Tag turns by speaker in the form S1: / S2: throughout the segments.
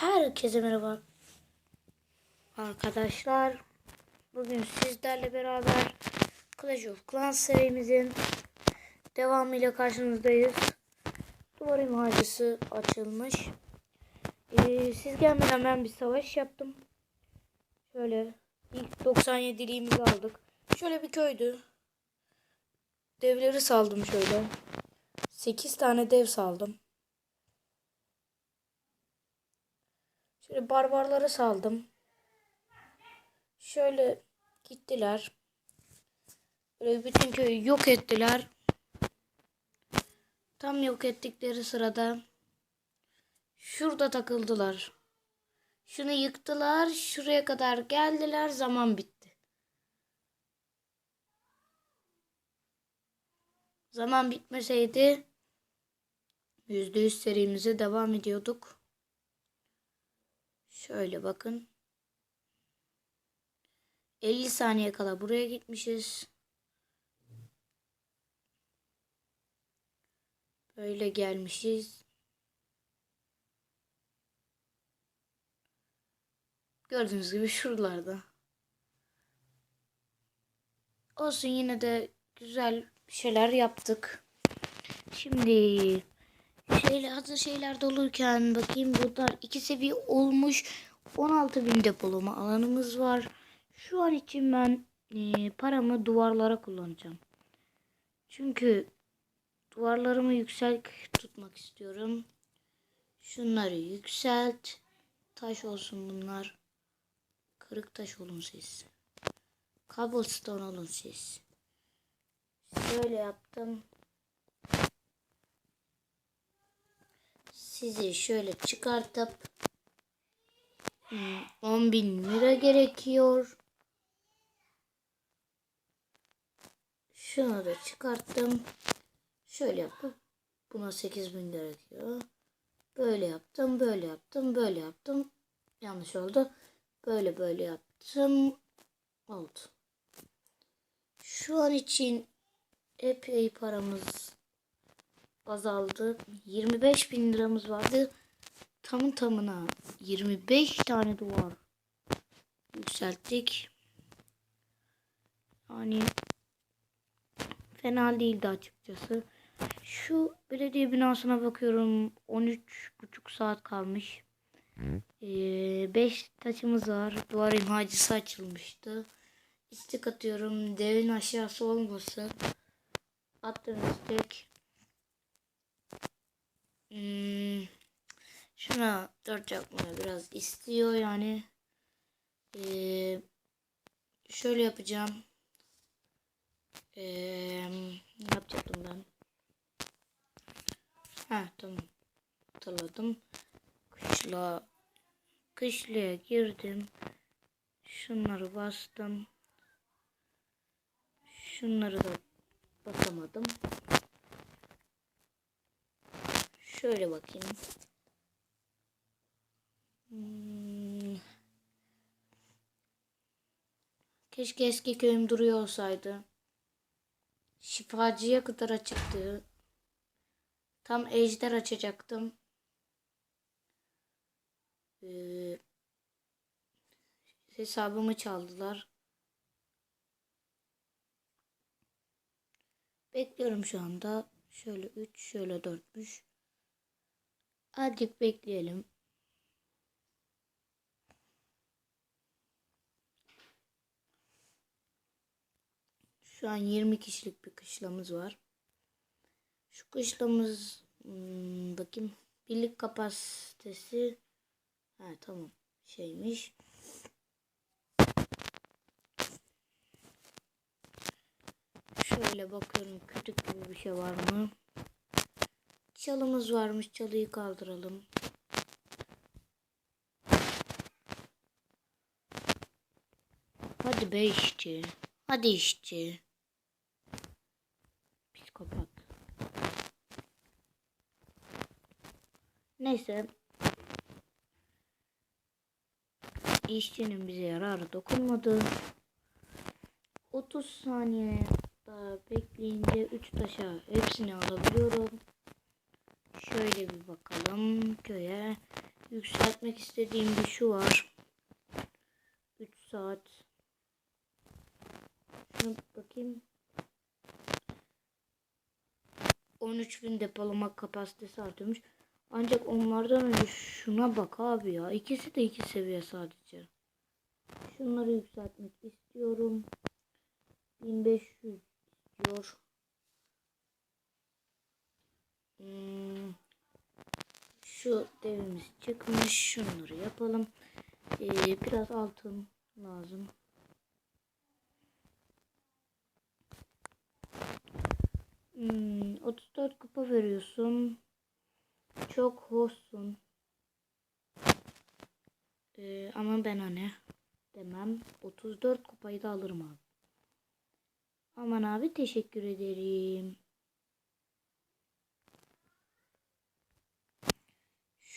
S1: Herkese merhaba. Arkadaşlar bugün sizlerle beraber Clash of Clans serimizin devamıyla karşınızdayız. Duvar imhacısı açılmış. Ee, siz gelmeden ben bir savaş yaptım. Şöyle ilk 97'liğimizi aldık. Şöyle bir köydü. Devleri saldım şöyle. 8 tane dev saldım. Barbarları saldım. Şöyle gittiler. Böyle bütün köyü yok ettiler. Tam yok ettikleri sırada şurada takıldılar. Şunu yıktılar. Şuraya kadar geldiler. Zaman bitti. Zaman bitmeseydi %100 serimize devam ediyorduk. Şöyle bakın. 50 saniye kala buraya gitmişiz. Böyle gelmişiz. Gördüğünüz gibi şuralarda. Olsun yine de güzel şeyler yaptık. Şimdi şeyler hazır şeyler dolurken bakayım bunlar iki seviye olmuş. 16 bin depolama alanımız var. Şu an için ben e, paramı duvarlara kullanacağım. Çünkü duvarlarımı yüksek tutmak istiyorum. Şunları yükselt. Taş olsun bunlar. Kırık taş olun siz. Cobblestone olun siz. Şöyle yaptım. Sizi şöyle çıkartıp hmm, 10 bin lira gerekiyor. Şunu da çıkarttım. Şöyle yapıp buna 8 bin gerekiyor. Böyle yaptım, böyle yaptım, böyle yaptım. Yanlış oldu. Böyle böyle yaptım. Oldu. Şu an için epey paramız azaldı. 25 bin liramız vardı. Tamı tamına 25 tane duvar yükselttik. Yani fena değildi açıkçası. Şu belediye binasına bakıyorum. 13,5 saat kalmış. 5 taşımız var. Duvar imhacısı açılmıştı. İstek atıyorum. Devin aşağısı olmasın. Attığım istek. Hmm, şuna 4 yapmaya biraz istiyor yani. Ee, şöyle yapacağım. Ee, ne yapacaktım ben? Ha tamam. Hatırladım. Kışla kışlaya girdim. Şunları bastım. Şunları da basamadım. Şöyle bakayım. Hmm. Keşke eski köyüm duruyor olsaydı. Şifacıya kadar açıktı. Tam ejder açacaktım. Ee, hesabımı çaldılar. Bekliyorum şu anda. Şöyle 3, şöyle 4'müş. Azıcık bekleyelim. Şu an 20 kişilik bir kışlamız var. Şu kışlamız hmm, bakayım birlik kapasitesi ha tamam şeymiş. Şöyle bakıyorum kütük gibi bir şey var mı? Çalımız varmış. Çalıyı kaldıralım. Hadi be işçi. Hadi işçi. Psikopat. Neyse. İşçinin bize yararı dokunmadı. 30 saniye daha bekleyince 3 taşa hepsini alabiliyorum. Şöyle bir bakalım köye. yükseltmek istediğim bir şu var. 3 saat. Şuna bakayım. 13.000 depolama kapasitesi artıyormuş. Ancak onlardan önce şuna bak abi ya. İkisi de iki seviye sadece. Şunları yükseltmek istiyorum. 1500 istiyor. Hmm. Şu devimiz çıkmış. Şunları yapalım. Ee, biraz altın lazım. Hmm, 34 kupa veriyorsun. Çok hoşsun. Ee, ama ben hani demem. 34 kupayı da alırım abi. Aman abi teşekkür ederim.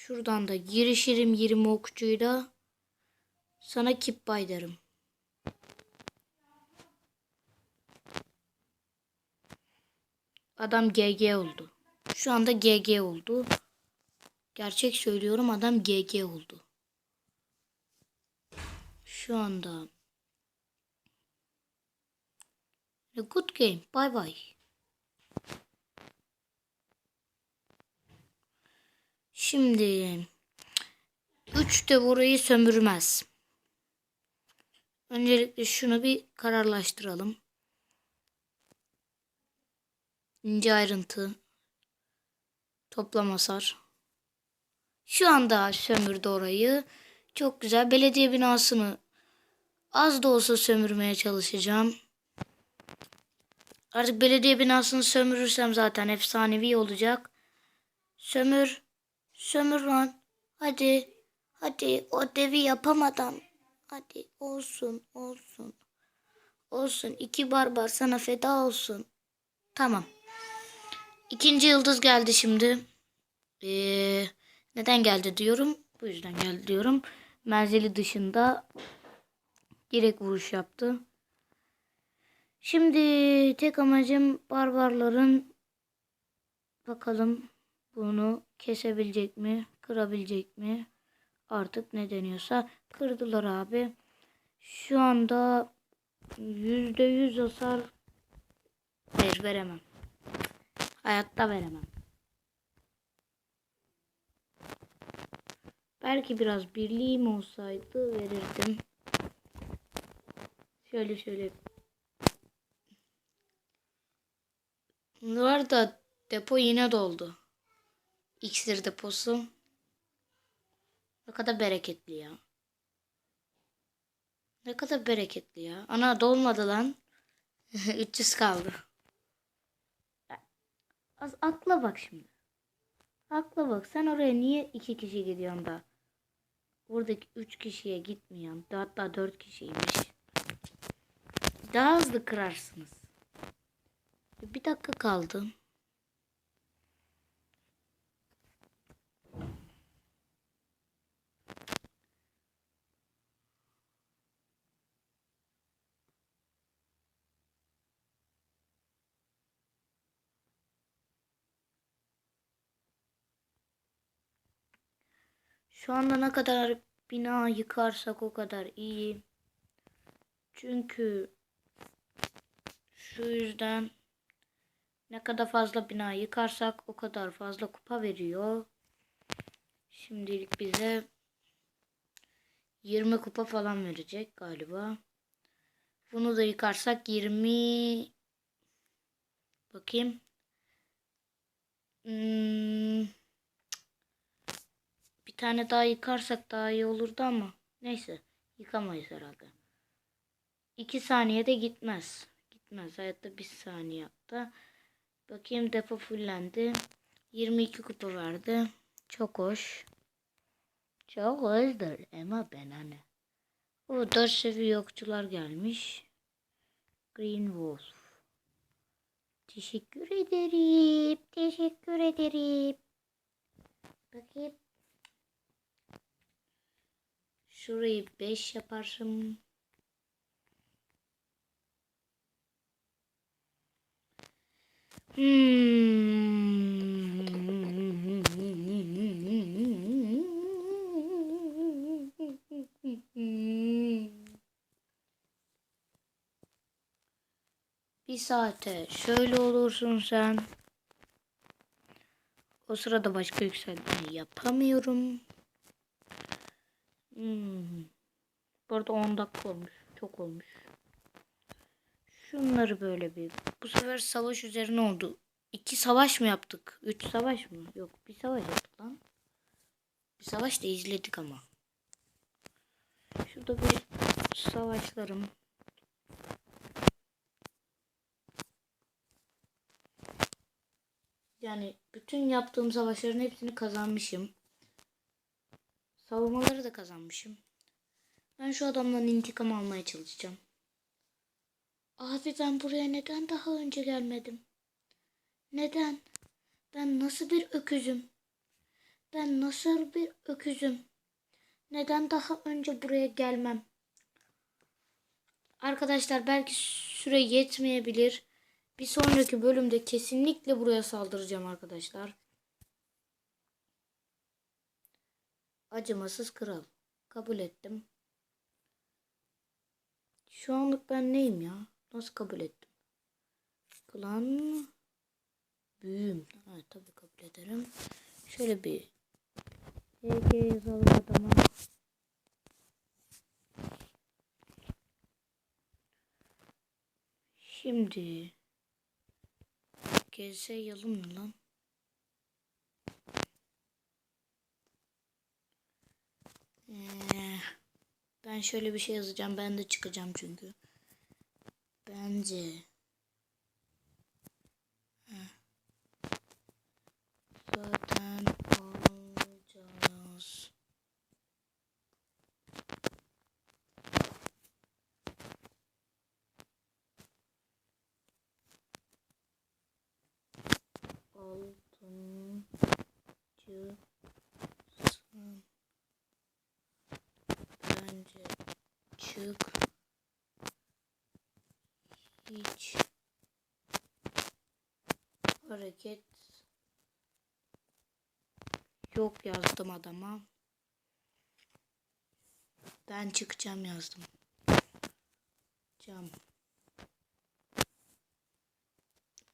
S1: Şuradan da girişirim 20 okçuyla. Sana kip bay derim. Adam GG oldu. Şu anda GG oldu. Gerçek söylüyorum adam GG oldu. Şu anda. A good game. Bye bye. Şimdi 3 de burayı sömürmez. Öncelikle şunu bir kararlaştıralım. İnce ayrıntı. Toplam hasar. Şu anda sömürdü orayı. Çok güzel. Belediye binasını az da olsa sömürmeye çalışacağım. Artık belediye binasını sömürürsem zaten efsanevi olacak. Sömür. Sömür lan. Hadi. Hadi o devi yapamadan. Hadi olsun olsun. Olsun. iki barbar sana feda olsun. Tamam. İkinci yıldız geldi şimdi. Ee, neden geldi diyorum. Bu yüzden geldi diyorum. Menzili dışında direkt vuruş yaptı. Şimdi tek amacım barbarların bakalım bunu kesebilecek mi, kırabilecek mi? Artık ne deniyorsa kırdılar abi. Şu anda yüzde yüz hasar hayır veremem. Hayatta veremem. Belki biraz birliğim olsaydı verirdim. Şöyle şöyle. Bu arada depo yine doldu. İksir deposu. Ne kadar bereketli ya. Ne kadar bereketli ya. Ana dolmadı lan. 300 kaldı. Az akla bak şimdi. Akla bak. Sen oraya niye iki kişi gidiyorsun da? Buradaki üç kişiye gitmiyorsun. Hatta dört kişiymiş. Daha hızlı kırarsınız. Bir dakika kaldı. Şu anda ne kadar bina yıkarsak o kadar iyi. Çünkü şu yüzden ne kadar fazla bina yıkarsak o kadar fazla kupa veriyor. Şimdilik bize 20 kupa falan verecek galiba. Bunu da yıkarsak 20 bakayım. Hmm tane daha yıkarsak daha iyi olurdu ama neyse yıkamayız herhalde. 2 saniyede gitmez. Gitmez. Hayatta bir saniye yaptı. Bakayım depo fullendi. 22 kupa verdi. Çok hoş. Çok hoşdur ama ben hani. O 4 seviye yokçular gelmiş. Green Wolf. Teşekkür ederim. Teşekkür ederim. Bakayım. Şurayı 5 yaparsam. Hmm. Bir saate şöyle olursun sen. O sırada başka yükseltmeyi yapamıyorum. Hmm. Bu arada 10 dakika olmuş. Çok olmuş. Şunları böyle bir. Bu sefer savaş üzerine oldu. İki savaş mı yaptık? Üç savaş mı? Yok bir savaş yaptık lan. Bir savaş da izledik ama. Şurada bir savaşlarım. Yani bütün yaptığım savaşların hepsini kazanmışım. Savunmaları da kazanmışım. Ben şu adamdan intikam almaya çalışacağım. Abi ben buraya neden daha önce gelmedim? Neden? Ben nasıl bir öküzüm? Ben nasıl bir öküzüm? Neden daha önce buraya gelmem? Arkadaşlar belki süre yetmeyebilir. Bir sonraki bölümde kesinlikle buraya saldıracağım arkadaşlar. Acımasız kral. Kabul ettim. Şu anlık ben neyim ya? Nasıl kabul ettim? Klan büyüğüm. Evet tabii kabul ederim. Şöyle bir HG yazalım adama. Şimdi GS mı lan? Ee, ben şöyle bir şey yazacağım. Ben de çıkacağım çünkü. Bence. Hiç hareket yok yazdım adama. Ben çıkacağım yazdım. Cam.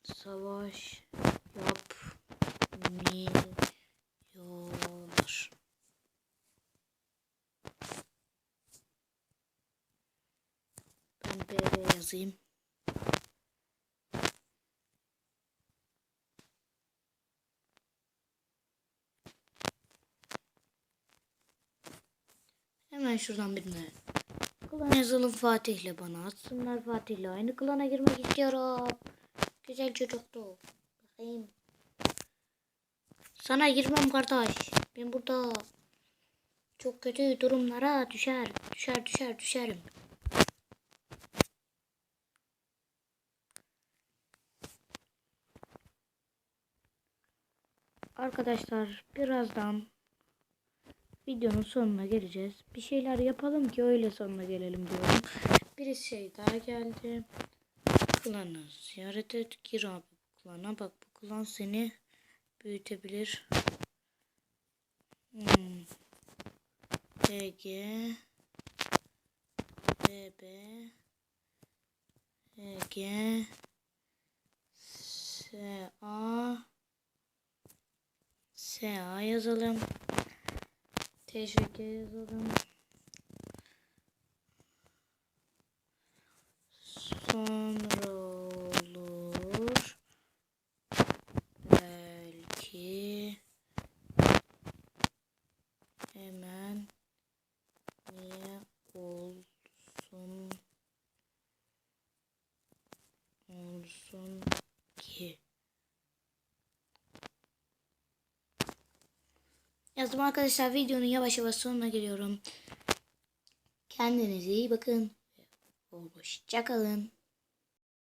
S1: Savaş yapmıyorlar. Ben BR yazayım. Hemen şuradan birine klan yazalım Fatih'le bana atsınlar Fatih'le aynı klana girmek istiyorum. Güzel çocuktu. Bakayım. Sana girmem kardeş. Ben burada çok kötü durumlara düşer. Düşer düşer düşerim. Arkadaşlar birazdan videonun sonuna geleceğiz. Bir şeyler yapalım ki öyle sonuna gelelim diyorum. Bir şey daha geldi. Klanı ziyaret et. Gir abi bu klana. Bak bu klan seni büyütebilir. Hmm. BG BB EG SA SA yazalım. Teşekkür yazalım. Sonra olur. Belki hemen niye olsun olsun ki Yazdım arkadaşlar videonun yavaş yavaş sonuna geliyorum. Kendinize iyi bakın. Hoşçakalın.